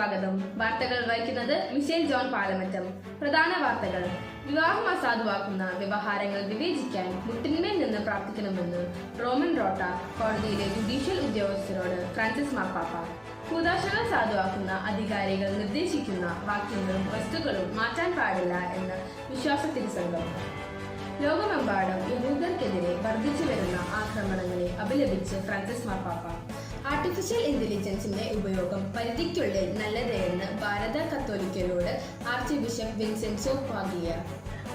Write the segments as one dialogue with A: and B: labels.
A: സ്വാഗതം. വാർത്തകൾ വായിക്കുന്നത് മിഷേൽ ജോൺ പാലമറ്റം. പ്രധാന വാർത്തകൾ. വിവാഹം അസാധുവാക്കുന്ന വ്യവഹാരങ്ങൾ വിവേചിക്കാൻ മുട്ടിന്മേൽ നിന്ന് പ്രാർത്ഥിക്കണമെന്ന് റോമൻ റോട്ട കോടതിയിലെ ജുഡീഷ്യൽ ഉദ്യോഗസ്ഥരോട് ഫ്രാൻസിസ് മാർപ്പാപ്പ. കൂതാശകൾ സാധുവാക്കുന്ന അധികാരികൾ നിർദ്ദേശിക്കുന്ന വാക്യങ്ങളും വസ്തുക്കളും മാറ്റാൻ പാടില്ല എന്ന വിശ്വാസ തിരുസംഘം ലോകമെമ്പാടും യഹൂദർക്കെതിരെ വർദ്ധിച്ചു വരുന്ന ആക്രമണങ്ങളെ അപലപിച്ച് ഫ്രാൻസിസ് മാർപ്പാപ്പ. ആർട്ടിഫിഷ്യൽ ഇന്റലിജൻസിന്റെ ഉപയോഗം പരിധിക്കുള്ളിൽ നല്ലതെന്ന് ഭാരത കത്തോലിക്കരോട് archbishop Vincenzo Paglia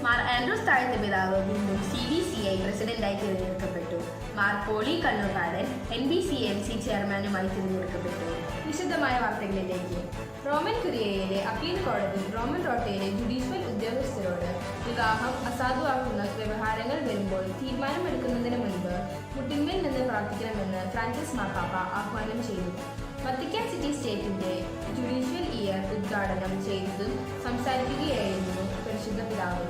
A: Mar Andrews താഴ്ന്ന പിതാവ് വീണ്ടും സി ബി സി ഐ പ്രസിഡന്റായി തിരഞ്ഞെടുക്കപ്പെട്ടു. Mar Poly കണ്ണൂർക്കാരൻ N B C M C ചെയർമാനുമായി തിരഞ്ഞെടുക്കപ്പെട്ടു. വിശദമായ വാർത്തകളിലേക്ക്. റോമൻ കുരിയയിലെ അപ്പീൽ കോടതി റോമൻ റോട്ടയിലെ ജുഡീഷ്യൽ ഉദ്യോഗസ്ഥരോട് വിവാഹം അസാധുവാക്കുന്ന വ്യവഹാരങ്ങൾ വരുമ്പോൾ തീരുമാനമെടുക്കുന്നതിന് മുൻപ് പ്രാർത്ഥിക്കണമെന്ന് ഫ്രാൻസിസ് മാർപ്പാപ്പ ആഹ്വാനം ചെയ്തു. വത്തിക്കാൻ സിറ്റി സ്റ്റേറ്റിന്റെ ജുഡീഷ്യൽ ഇയർ ഉദ്ഘാടനം ചെയ്തതും സംസാരിക്കുകയായിരുന്നു പരിശുദ്ധ പിതാവ്.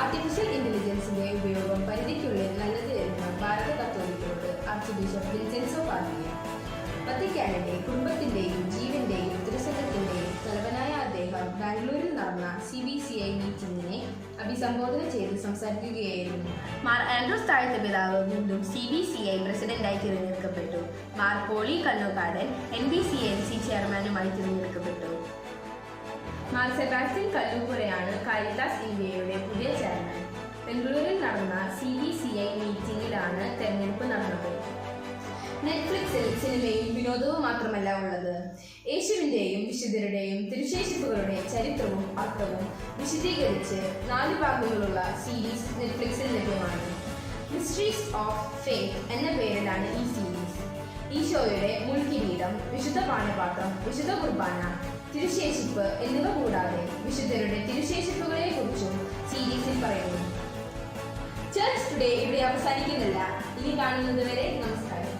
A: ആർട്ടിഫിഷ്യൽ ഇന്റലിജൻസിന്റെ ഉപയോഗം പരിധിക്കുള്ളിൽ നല്ലത് എന്ന് ഭാരത കത്തോലിക്കോട് ആർച്ച് ബിഷപ്പ് വിൻസെൻസോ പാർട്ടിയ വത്തിക്കാനിന്റെ കുടുംബത്തിന്റെയും ജീവന്റെയും തിരുസംഘത്തിന്റെയും അഭിസംബോധന ചെയ്ത് സംസാരിക്കുകയായിരുന്നു. മാർ ആൻഡ്രൂസ് താഴ്ത്ത പിതാവ് വീണ്ടും സി ബി സി ഐ പ്രസിഡന്റായി തിരഞ്ഞെടുക്കപ്പെട്ടു. Mar Poly Kannookadan N B C N C ചെയർമാനുമായി തിരഞ്ഞെടുക്കപ്പെട്ടു. മാർ സെബാസ്റ്റ്യൻ കല്ലൂപുരയാണ് കാരിത്താസ് ഇന്ത്യയുടെ പുതിയ ചെയർമാൻ. ബംഗളൂരിൽ നടന്ന സി ബി സിനിമയും വിനോദവും മാത്രമല്ല ഉള്ളത്. യേശുവിന്റെയും വിശുദ്ധരുടെയും തിരുശേഷിപ്പുകളുടെ ചരിത്രവും അർത്ഥവും വിശദീകരിച്ച് നാല് ഭാഗങ്ങളുള്ള സീരീസ് നെറ്റ്ഫ്ലിക്സിൽ ലഭ്യമാണ്. മിസ്റ്ററീസ് ഓഫ് ഫെയ്ത്ത് എന്ന പേരിലാണ് ഈ സീരീസ് ഈശോയുടെ മുൾക്കിരീടം വിശുദ്ധ പാനപാത്രം വിശുദ്ധ കുർബാന തിരുശേഷിപ്പ് എന്നിവ കൂടാതെ വിശുദ്ധരുടെ തിരുശേഷിപ്പുകളെ കുറിച്ചും സീരീസിൽ പറയുന്നു. ചർച്ച് ടുഡേ ഇവിടെ അവസാനിക്കുന്നില്ല. ഇനി കാണുന്നതുവരെ നമസ്കാരം.